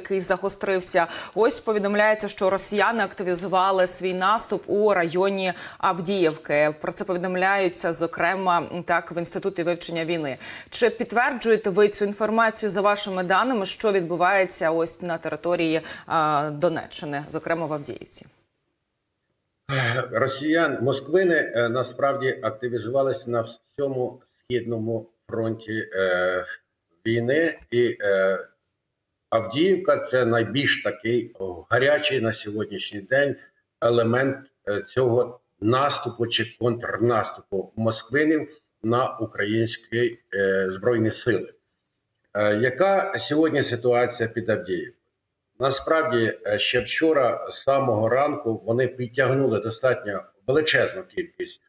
який загострився. Ось повідомляється, що росіяни активізували свій наступ у районі Авдіївки. Про це повідомляються зокрема так в інституті вивчення війни. Чи підтверджуєте ви цю інформацію за вашими даними, що відбувається ось на території а, Донеччини, зокрема в Авдіївці? Росіян Москвини е, насправді активізувалися на всьому східному фронті е, війни, і е, Авдіївка це найбільш такий гарячий на сьогоднішній день елемент е, цього наступу чи контрнаступу Москвинів на українські е, збройні сили. Е, яка сьогодні ситуація під Авдіївкою? Насправді, ще вчора, з самого ранку, вони підтягнули достатньо величезну кількість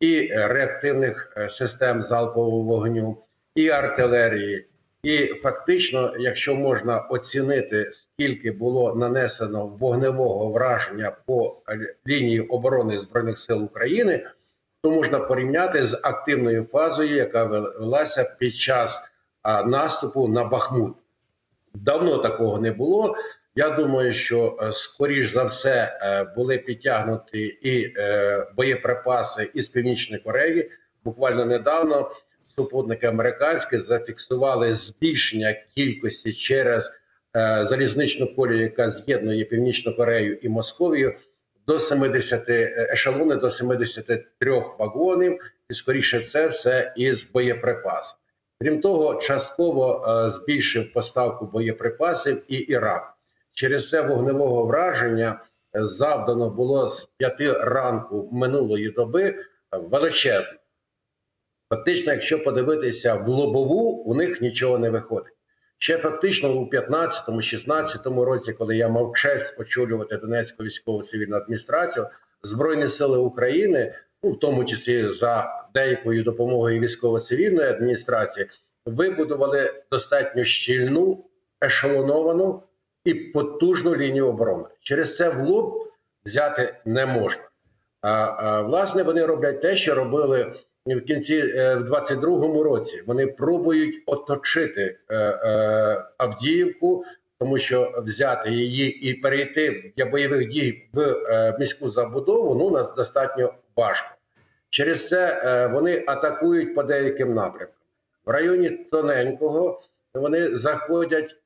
і реактивних систем залпового вогню, і артилерії. І фактично, якщо можна оцінити, скільки було нанесено вогневого враження по лінії оборони збройних сил України, то можна порівняти з активною фазою, яка велася під час наступу на Бахмут. Давно такого не було. Я думаю, що е, скоріш за все е, були підтягнуті і е, боєприпаси із Північної Кореї. Буквально недавно супутники американські зафіксували збільшення кількості через е, залізничну колію, яка з'єднує Північну Корею і Московію, до 70 е, ешелони до 73 вагонів, і скоріше це все із боєприпасів. Крім того, частково е, збільшив поставку боєприпасів і Ірак. Через це вогневого враження е, завдано було з 5 ранку минулої доби е, величезно. Фактично, якщо подивитися в лобову, у них нічого не виходить. Ще фактично у 15-16 році, коли я мав честь очолювати Донецьку військово цивільну адміністрацію, Збройні сили України, ну в тому числі за деякою допомогою військово-цивільної адміністрації, вибудували достатньо щільну, ешелоновану і потужну лінію оборони. Через це в лоб взяти не можна. А, а власне вони роблять те, що робили в кінці е, в 22-му році. Вони пробують оточити е, е, Авдіївку, тому що взяти її і перейти для бойових дій в міську забудову ну нас достатньо важко. Через це вони атакують по деяким напрямкам. В районі Тоненького вони заходять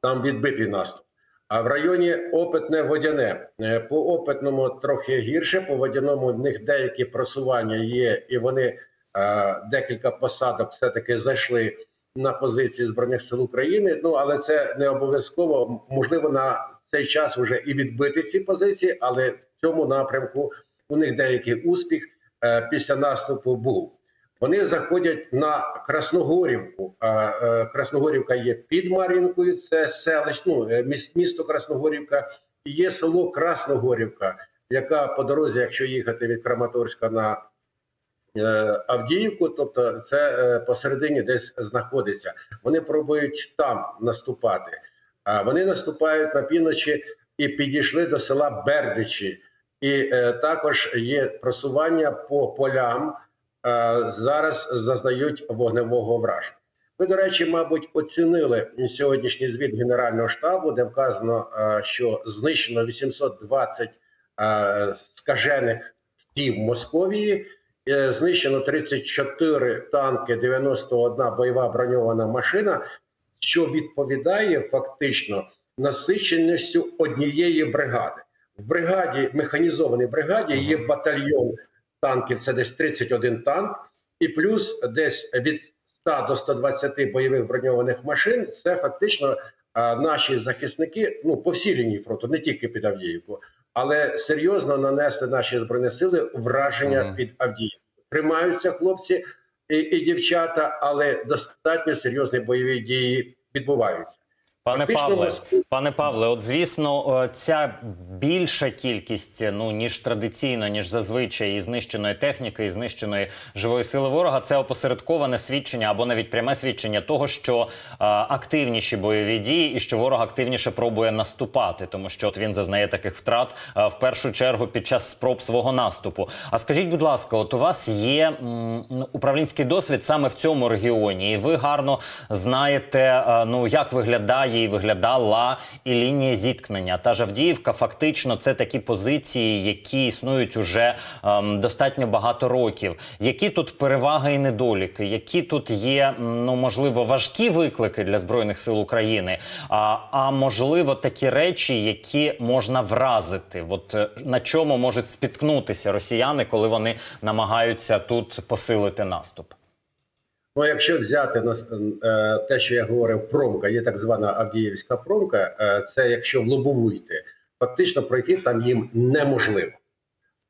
там відбитий наступ. А в районі опитне водяне Е, по опитному трохи гірше. По водяному в них деякі просування є, і вони е, декілька посадок все таки зайшли на позиції збройних сил України. Ну але це не обов'язково. Можливо, на цей час вже і відбити ці позиції, але в цьому напрямку у них деякий успіх е, після наступу був. Вони заходять на Красногорівку. Е, Красногорівка є під Мар'їнкою, це селище, ну, е, місто Красногорівка, і є село Красногорівка, яка по дорозі, якщо їхати від Краматорська на е, Авдіївку, тобто це посередині десь знаходиться. Вони пробують там наступати. А вони наступають на півночі і підійшли до села Бердичі. І також є просування по полям. Е, зараз зазнають вогневого враження. Ви, до речі, мабуть, оцінили сьогоднішній звіт Генерального штабу, де вказано, е, що знищено 820 е, скажених стів Московії, знищено 34 танки, 91 бойова броньована машина, що відповідає фактично насиченістю однієї бригади. В бригаді, механізованій бригаді, є батальйон танків, це десь 31 танк, і плюс десь від 100 до 120 бойових броньованих машин. Це фактично а, наші захисники, ну по всій лінії фронту, не тільки під Авдіївку, але серйозно нанесли наші збройні сили враження Мгм. під Авдіївку. Тримаються хлопці і, і дівчата, але достатньо серйозні бойові дії відбуваються. Пане Павле, пане Павле, от звісно, е, ця більша кількість, ну ніж традиційно, ніж зазвичай, і знищеної техніки, і знищеної живої сили ворога, це опосередковане свідчення або навіть пряме свідчення того, що е, активніші бойові дії і що ворог активніше пробує наступати, тому що от він зазнає таких втрат е, в першу чергу під час спроб свого наступу. А скажіть, будь ласка, от у вас є м, управлінський досвід саме в цьому регіоні, і ви гарно знаєте, е, ну як виглядає їй виглядала і лінія зіткнення. Та ж Авдіївка, фактично, це такі позиції, які існують уже ем, достатньо багато років. Які тут переваги і недоліки? Які тут є ну можливо важкі виклики для збройних сил України? А, а можливо, такі речі, які можна вразити? От е, на чому можуть спіткнутися росіяни, коли вони намагаються тут посилити наступ? Ну, якщо взяти на е, те, що я говорив, промка, є так звана Авдіївська промка, е, це якщо в йти, фактично пройти там їм неможливо.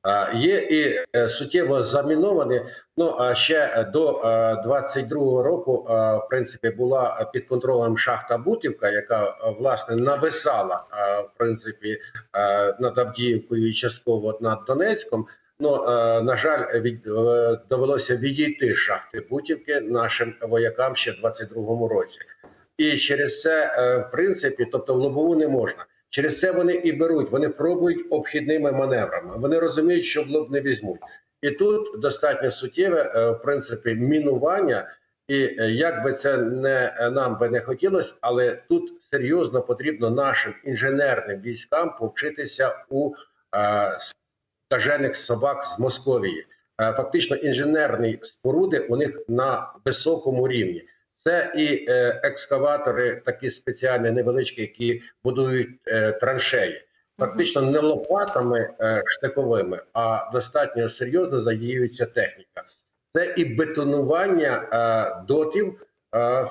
А, Є і е, суттєво заміновані. Ну а ще до е, 22-го року, е, в принципі, була під контролем шахта Бутівка, яка е, власне нависала е, в принципі е, над Авдіївкою і частково над Донецьком. Ну е, на жаль, від е, довелося відійти з шахти Бутівки нашим воякам ще в 22-му році, і через це, е, в принципі, тобто в лобову не можна. Через це вони і беруть. Вони пробують обхідними маневрами. Вони розуміють, що в лоб не візьмуть. І тут достатньо суттєве, в принципі, мінування. І як би це не нам би не хотілося, але тут серйозно потрібно нашим інженерним військам повчитися у е, стажених собак з Московії. Е, Фактично, інженерні споруди у них на високому рівні. Це і е, екскаватори, такі спеціальні невеличкі, які будують е, траншеї. Фактично не лопатами штиковими, а достатньо серйозно задіюється техніка. Це і бетонування дотів,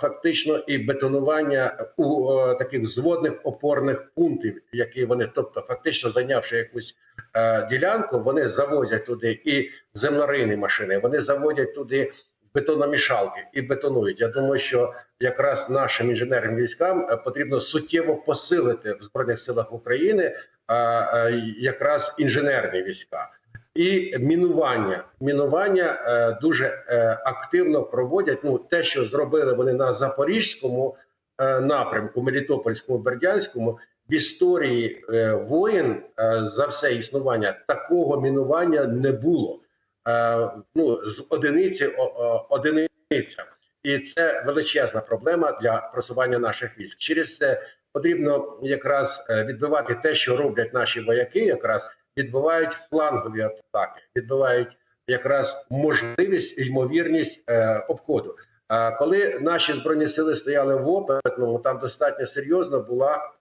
фактично, і бетонування у е, таких зводних опорних пунктів, які вони, тобто, фактично зайнявши якусь е, ділянку, вони завозять туди і земнорийні машини, вони заводять туди бетономішалки і бетонують. Я думаю, що якраз нашим інженерним військам е, потрібно суттєво посилити в збройних силах України е, е, якраз інженерні війська. І мінування. Мінування е, дуже е, активно проводять. Ну, те, що зробили вони на запорізькому е, напрямку, Мелітопольському, Бердянському, в історії е, воєн е, за все існування такого мінування не було. Е, ну, з одиниці о, о, одиниця. І це величезна проблема для просування наших військ. Через це потрібно якраз е, відбивати те, що роблять наші вояки, якраз відбивають флангові атаки, відбивають якраз можливість ймовірність е, обходу. А коли наші збройні сили стояли в опитному, там достатньо серйозно була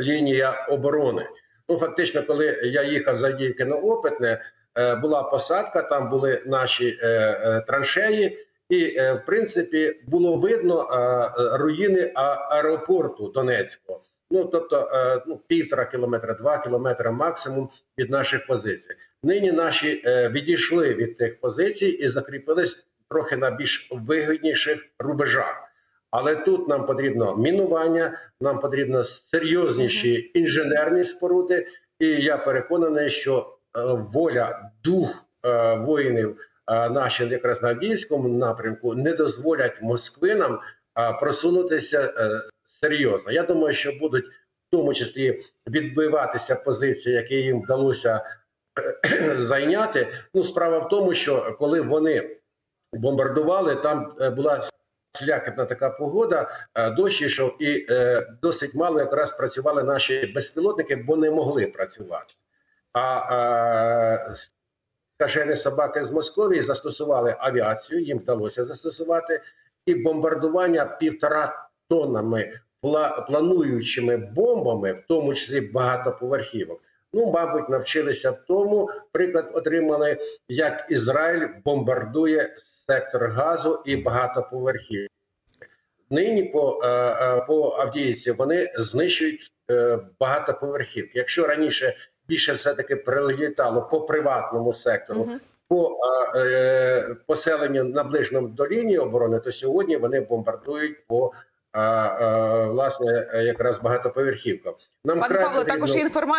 лінія оборони. Ну фактично, коли я їхав за Авдіївки на опитне, е, була посадка, там були наші е, е, траншеї, і е, в принципі було видно е, е, руїни аеропорту Донецького. Ну тобто, е, ну півтора кілометра, два кілометри максимум від наших позицій. Нині наші е, відійшли від тих позицій і закріпились трохи на більш вигідніших рубежах. Але тут нам потрібно мінування, нам потрібно серйозніші інженерні споруди. І я переконаний, що е, воля, дух воїнів наших якраз на Авдіївському напрямку не дозволять москвинам просунутися серйозно. Я думаю, що будуть в тому числі відбиватися позиції, які їм вдалося зайняти. Ну, справа в тому, що коли вони бомбардували, там е, була слякотна така погода, е, дощ ішов, і е, досить мало якраз працювали наші безпілотники, бо не могли працювати. А скажені собаки з Московії застосували авіацію, їм вдалося застосувати, і бомбардування півтора тоннами плануючими бомбами, в тому числі багатоповерхівок. Ну, мабуть, навчилися в тому. Приклад отримали, як Ізраїль бомбардує сектор газу і багатоповерхівки. Нині по, е, е, по Авдіївці вони знищують е, багатоповерхівки. Якщо раніше більше все таки прилітало по приватному сектору, Мгм. по е, е, поселенню наближеному до лінії оборони, то сьогодні вони бомбардують по е, власне якраз багатоповерхівка. Нам Пане Павло, також інформація.